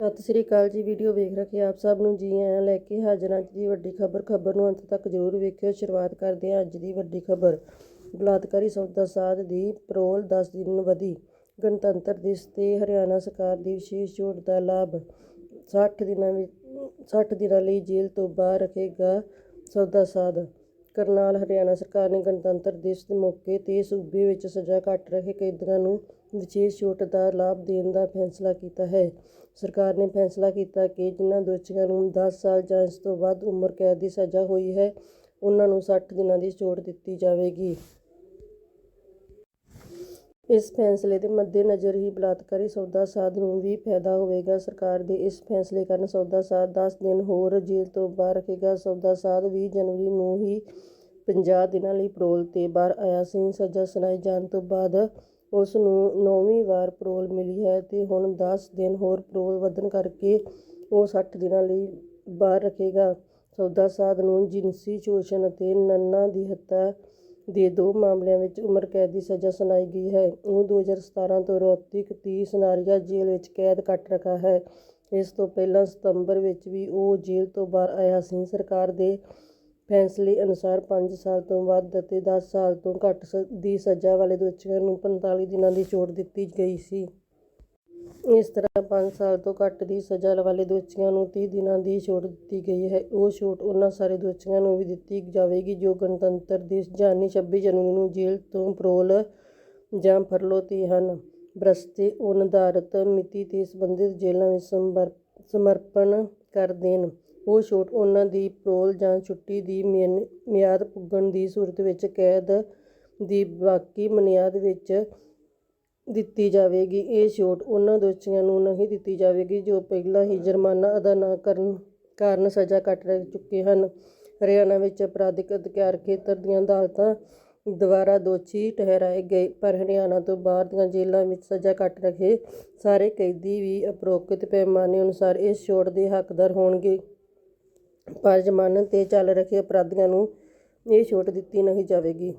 ਸਤਿ ਸ੍ਰੀ ਅਕਾਲ ਜੀ, ਵੀਡੀਓ ਵੇਖ ਰਹੇ ਆਪ ਸਭ ਨੂੰ ਜੀ ਆਇਆਂ ਲੈ ਕੇ ਹਾਜ਼ਰ ਅੱਜ ਦੀ ਵੱਡੀ ਖਬਰ। ਖਬਰ ਨੂੰ ਅੰਤ ਤੱਕ ਜ਼ਰੂਰ ਵੇਖਿਓ। ਸ਼ੁਰੂਆਤ ਕਰਦੇ ਹਾਂ ਅੱਜ ਦੀ ਵੱਡੀ ਖਬਰ। ਬਲਾਤਕਾਰੀ ਸੌਦਾ ਸਾਧ ਦੀ ਪਰੋਲ 10 ਦਿਨ ਵਧੀ। ਗਣਤੰਤਰ ਦਿਵਸ ਤੇ ਹਰਿਆਣਾ ਸਰਕਾਰ ਦੀ ਵਿਸ਼ੇਸ਼ ਛੋਟ ਦਾ ਲਾਭ। 60 ਦਿਨਾਂ ਵਿੱਚ 60 ਦਿਨਾਂ ਲਈ ਜੇਲ੍ਹ ਤੋਂ ਬਾਹਰ ਰੱਖੇਗਾ ਸੌਦਾ ਸਾਧ। ਕਰਨਾਲ ਹਰਿਆਣਾ ਸਰਕਾਰ ਨੇ ਗਣਤੰਤਰ ਦਿਵਸ ਦੇ ਮੌਕੇ ਤੇ ਸੂਬੇ ਵਿੱਚ ਸਜ਼ਾ ਘੱਟ ਰਹੇ ਕੈਦੀਆਂ ਨੂੰ ਵਿਸ਼ੇਸ਼ ਛੋਟ ਦਾ ਲਾਭ ਦੇਣ ਦਾ ਫੈਸਲਾ ਕੀਤਾ ਹੈ। ਸਰਕਾਰ ਨੇ ਫੈਸਲਾ ਕੀਤਾ ਕਿ ਜਿਨ੍ਹਾਂ ਦੋਸ਼ੀਆਂ ਨੂੰ 10 ਸਾਲ ਜਾਂ ਇਸ ਤੋਂ ਵੱਧ ਉਮਰ ਕੈਦ ਦੀ ਸਜ਼ਾ ਹੋਈ ਹੈ ਉਨ੍ਹਾਂ ਨੂੰ 60 ਦਿਨਾਂ ਦੀ ਛੋਟ ਦਿੱਤੀ ਜਾਵੇਗੀ। ਇਸ ਫੈਸਲੇ ਦੇ ਮੱਦੇਨਜ਼ਰ ਹੀ ਬਲਾਤਕਾਰੀ ਸੌਦਾ ਸਾਧ ਨੂੰ ਵੀ ਫਾਇਦਾ ਹੋਵੇਗਾ। ਸਰਕਾਰ ਦੇ ਇਸ ਫੈਸਲੇ ਕਾਰਨ ਸੌਦਾ ਸਾਧ 10 ਦਿਨ ਹੋਰ ਜੇਲ੍ਹ ਤੋਂ ਬਾਹਰ ਰੱਖੇਗਾ। ਸੌਦਾ ਸਾਧ 20 ਜਨਵਰੀ ਨੂੰ ਹੀ 50 ਦਿਨਾਂ ਲਈ ਪਰੋਲ ਤੇ ਬਾਹਰ ਆਇਆ ਸੀ। ਸਜ਼ਾ ਸੁਣਾਏ ਜਾਣ ਤੋਂ ਬਾਅਦ ਉਸ ਨੂੰ ਨੌਵੀਂ ਵਾਰ ਪਰੋਲ ਮਿਲੀ ਹੈ ਤੇ ਹੁਣ 10 ਦਿਨ ਹੋਰ ਪਰੋਲ ਵਧਣ ਕਰਕੇ ਉਹ 60 ਦਿਨਾਂ ਲਈ ਬਾਹਰ ਰੱਖੇਗਾ। ਸੌਦਾ ਸਾਧ ਨੂੰ ਜਿਨਸੀ ਸ਼ੋਸ਼ਣ ਅਤੇ ਨੰਨਾ ਦੀ ਹੱਤਿਆ ਦੇ ਦੋ ਮਾਮਲਿਆਂ ਵਿੱਚ ਉਮਰ ਕੈਦ ਦੀ ਸਜ਼ਾ ਸੁਣਾਈ ਗਈ ਹੈ। ਉਹ 2017 ਤੋਂ ਰੌਤਿਕ ਦੀ ਸਨਾਰੀਆ ਜੇਲ੍ਹ ਵਿੱਚ ਕੈਦ ਕੱਟ ਰੱਖਾ ਹੈ। ਇਸ ਤੋਂ ਪਹਿਲਾਂ ਸਤੰਬਰ ਵਿੱਚ ਵੀ ਉਹ ਜੇਲ੍ਹ ਤੋਂ ਬਾਹਰ ਆਇਆ ਸੀ। ਸਰਕਾਰ ਦੇ ਫੈਸਲੇ ਅਨੁਸਾਰ 5 ਸਾਲ ਤੋਂ ਵੱਧ ਅਤੇ 10 ਸਾਲ ਤੋਂ ਘੱਟ ਸ, ਦੀ ਸਜ਼ਾ ਵਾਲੇ ਦੋਸ਼ੀਆਂ ਨੂੰ 45 ਦਿਨਾਂ ਦੀ ਛੋਟ ਦਿੱਤੀ ਗਈ ਸੀ। ਇਸ ਤਰ੍ਹਾਂ 5 ਸਾਲ ਤੋਂ ਘੱਟ ਦੀ ਸਜ਼ਾ ਵਾਲੇ ਦੋਸ਼ੀਆਂ ਨੂੰ 30 ਦਿਨਾਂ ਦੀ ਛੋਟ ਦਿੱਤੀ ਗਈ ਹੈ। ਉਹ ਛੋਟ ਉਹਨਾਂ ਸਾਰੇ ਦੋਸ਼ੀਆਂ ਨੂੰ ਵੀ ਦਿੱਤੀ ਜਾਵੇਗੀ ਜੋ ਗਣਤੰਤਰ ਦਿਵਸ ਜਾਨੀ 26 ਜਨਵਰੀ ਨੂੰ ਜੇਲ੍ਹ ਤੋਂ ਪਰੋਲ ਜਾਂ ਫਰਲੋ ਹਨ। ਬਰਸਤੇ ਉਹ ਮਿਤੀ ਤੇ ਸੰਬੰਧਿਤ ਜੇਲ੍ਹਾਂ ਵਿੱਚ ਸਮਰਪਣ ਕਰ ਦੇਣ। ਉਹ ਛੋਟ ਉਹਨਾਂ ਦੀ ਪਰੋਲ ਜਾਂ ਛੁੱਟੀ ਦੀ ਮਿਆਨ, ਮਿਆਦ ਪੁੱਗਣ ਦੀ ਸੂਰਤ ਵਿੱਚ ਕੈਦ ਦੀ ਬਾਕੀ ਮਨਿਆਦ ਵਿੱਚ ਦਿੱਤੀ ਜਾਵੇਗੀ। ਇਹ ਛੋਟ ਉਹਨਾਂ ਦੋਸ਼ੀਆਂ ਨੂੰ ਨਹੀਂ ਦਿੱਤੀ ਜਾਵੇਗੀ ਜੋ ਪਹਿਲਾਂ ਹੀ ਜੁਰਮਾਨਾ ਅਦਾ ਨਾ ਕਰਨ ਕਾਰਨ ਸਜ਼ਾ ਕੱਟ ਰਹਿ ਚੁੱਕੇ ਹਨ। ਹਰਿਆਣਾ ਵਿੱਚ ਅਪਰਾਧਿਕ ਅਧਿਕਾਰ ਖੇਤਰ ਦੀਆਂ ਅਦਾਲਤਾਂ ਦੁਆਰਾ ਦੋਸ਼ੀ ਠਹਿਰਾਏ ਗਏ, ਪਰ ਹਰਿਆਣਾ ਤੋਂ ਬਾਹਰ ਦੀਆਂ ਜੇਲ੍ਹਾਂ ਵਿੱਚ ਸਜ਼ਾ ਕੱਟ ਰਹੇ ਸਾਰੇ ਕੈਦੀ ਵੀ ਉਪਰੋਕਤ ਪੈਮਾਨੇ ਅਨੁਸਾਰ ਇਸ ਛੋਟ ਦੇ ਹੱਕਦਾਰ ਹੋਣਗੇ। ਪਰ ਜ਼ਮਾਨਤ ਤੇ ਚੱਲ ਰਹੇ ਅਪਰਾਧੀਆਂ ਨੂੰ ਇਹ ਛੋਟ ਦਿੱਤੀ ਨਹੀਂ ਜਾਵੇਗੀ।